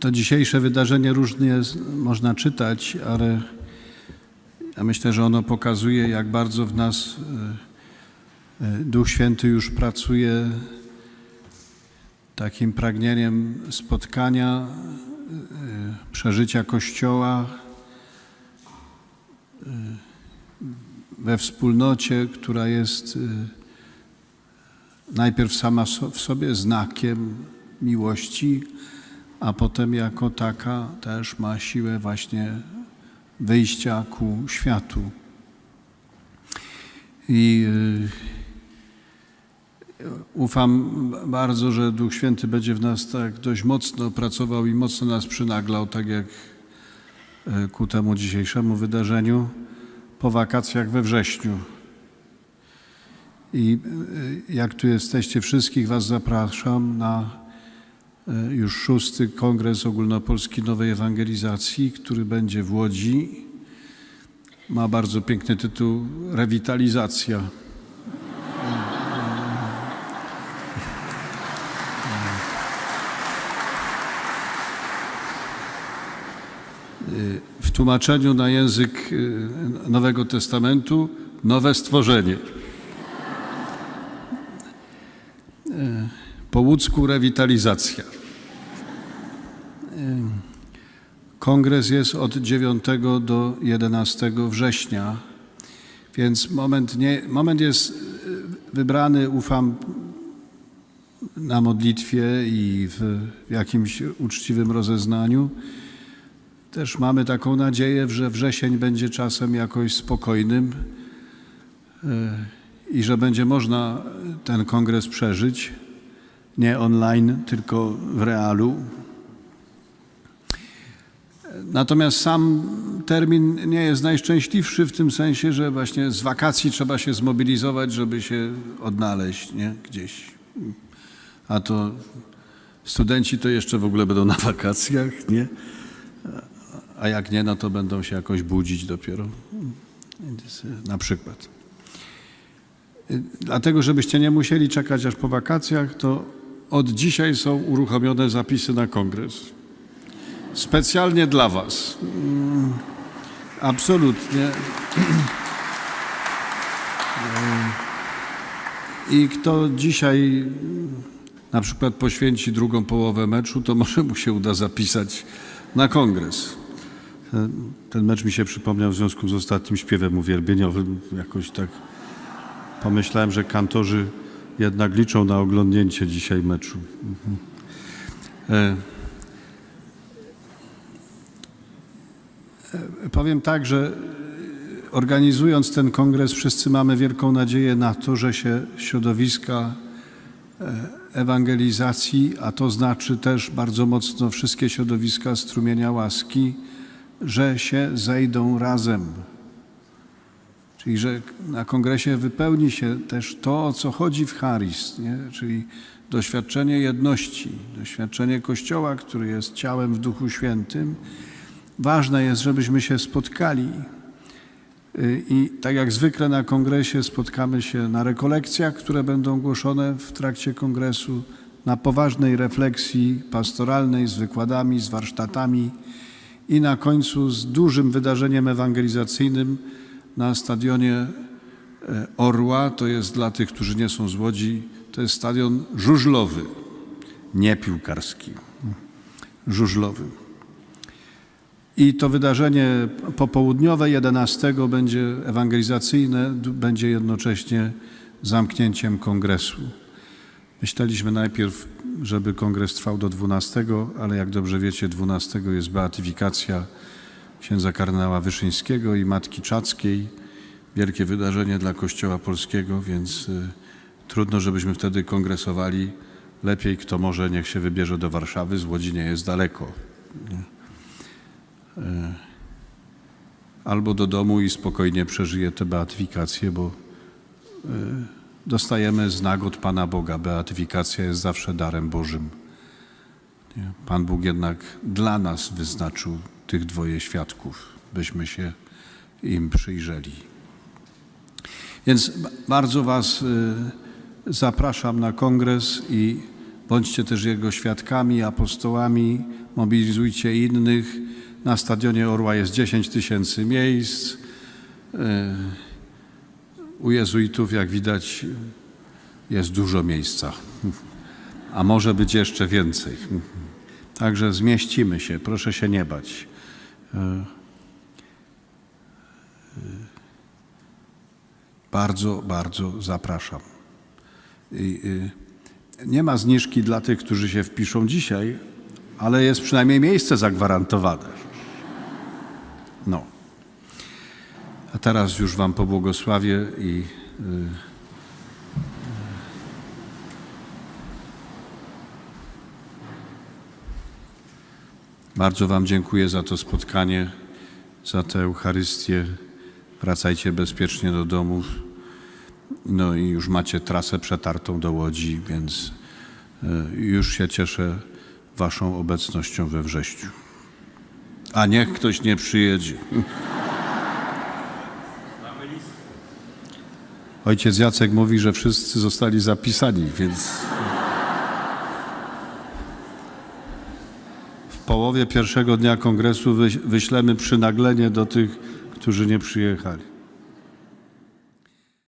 To dzisiejsze wydarzenie różnie można czytać, ale ja myślę, że ono pokazuje, jak bardzo w nas e, e, Duch Święty już pracuje takim pragnieniem spotkania, przeżycia Kościoła we wspólnocie, która jest najpierw sama w sobie znakiem miłości, a potem jako taka też ma siłę właśnie wyjścia ku światu. I y, ufam bardzo, że Duch Święty będzie w nas tak dość mocno pracował i mocno nas przynaglał, tak jak y, ku temu dzisiejszemu wydarzeniu po wakacjach we wrześniu. I y, jak tu jesteście, wszystkich Was zapraszam na już szósty Kongres Ogólnopolski Nowej Ewangelizacji, który będzie w Łodzi. Ma bardzo piękny tytuł Rewitalizacja. Y, W tłumaczeniu na język y, Nowego Testamentu nowe stworzenie. Po łódzku rewitalizacja. Kongres jest od 9 do 11 września, więc moment, nie, moment jest y, wybrany, ufam, na modlitwie i w jakimś uczciwym rozeznaniu. Też mamy taką nadzieję, że wrzesień będzie czasem jakoś spokojnym y, i że będzie można ten kongres przeżyć nie online, tylko w realu. Natomiast sam termin nie jest najszczęśliwszy w tym sensie, że właśnie z wakacji trzeba się zmobilizować, żeby się odnaleźć nie? gdzieś. A to studenci to jeszcze w ogóle będą na wakacjach, nie? A jak nie, no to będą się jakoś budzić dopiero. Y, Na przykład. Y, Dlatego, żebyście nie musieli czekać aż po wakacjach, to od dzisiaj są uruchomione zapisy na kongres. Specjalnie dla Was. Mm, Absolutnie. I kto dzisiaj mm, na przykład poświęci drugą połowę meczu, to może mu się uda zapisać na kongres. Ten mecz mi się przypomniał w związku z ostatnim śpiewem uwielbieniowym. Jakoś tak pomyślałem, że kantorzy jednak liczą na oglądnięcie dzisiaj meczu. Mhm. E, Powiem tak, że organizując ten kongres, wszyscy mamy wielką nadzieję na to, że się środowiska e, ewangelizacji, a to znaczy też bardzo mocno wszystkie środowiska strumienia łaski, że się zejdą razem. Czyli, że na kongresie wypełni się też to, o co chodzi w charyst, nie? czyli doświadczenie jedności, doświadczenie Kościoła, który jest ciałem w Duchu Świętym. Ważne jest, żebyśmy się spotkali. Y, I tak jak zwykle na kongresie spotkamy się na rekolekcjach, które będą głoszone w trakcie kongresu, na poważnej refleksji pastoralnej z wykładami, z warsztatami i na końcu z dużym wydarzeniem ewangelizacyjnym na stadionie e, Orła. To jest dla tych, którzy nie są z Łodzi, to jest stadion żużlowy, nie piłkarski, żużlowy. I to wydarzenie popołudniowe 11 będzie ewangelizacyjne, będzie jednocześnie zamknięciem kongresu. Myśleliśmy najpierw, żeby kongres trwał do 12, ale jak dobrze wiecie, 12 jest beatyfikacja księdza kardynała Wyszyńskiego i Matki Czackiej. Wielkie wydarzenie dla Kościoła Polskiego, więc y, trudno, żebyśmy wtedy kongresowali. Lepiej, kto może, niech się wybierze do Warszawy, z Łodzi nie jest daleko. E, Albo do domu i spokojnie przeżyje tę beatyfikację, bo y, dostajemy znak od Pana Boga. Beatyfikacja jest zawsze darem Bożym. Pan Bóg jednak dla nas wyznaczył tych dwoje świadków, byśmy się im przyjrzeli. Więc ba- bardzo Was y, zapraszam na kongres i Bądźcie też Jego świadkami, apostołami, mobilizujcie innych. Na stadionie Orła jest 10 tysięcy miejsc. E, U jezuitów, jak widać, jest dużo miejsca, a może być jeszcze więcej. Także zmieścimy się, proszę się nie bać. E, Bardzo, bardzo zapraszam. Nie ma zniżki dla tych, którzy się wpiszą dzisiaj, ale jest przynajmniej miejsce zagwarantowane. No. Teraz już Wam pobłogosławię i y, bardzo Wam dziękuję za to spotkanie, za tę Eucharystię. Wracajcie bezpiecznie do domów. No i już macie trasę przetartą do Łodzi, więc y, już się cieszę Waszą obecnością we wrześniu. A niech ktoś nie przyjedzie. Ojciec Jacek mówi, że wszyscy zostali zapisani, więc w połowie pierwszego dnia kongresu wyś- wyślemy przynaglenie do tych, którzy nie przyjechali.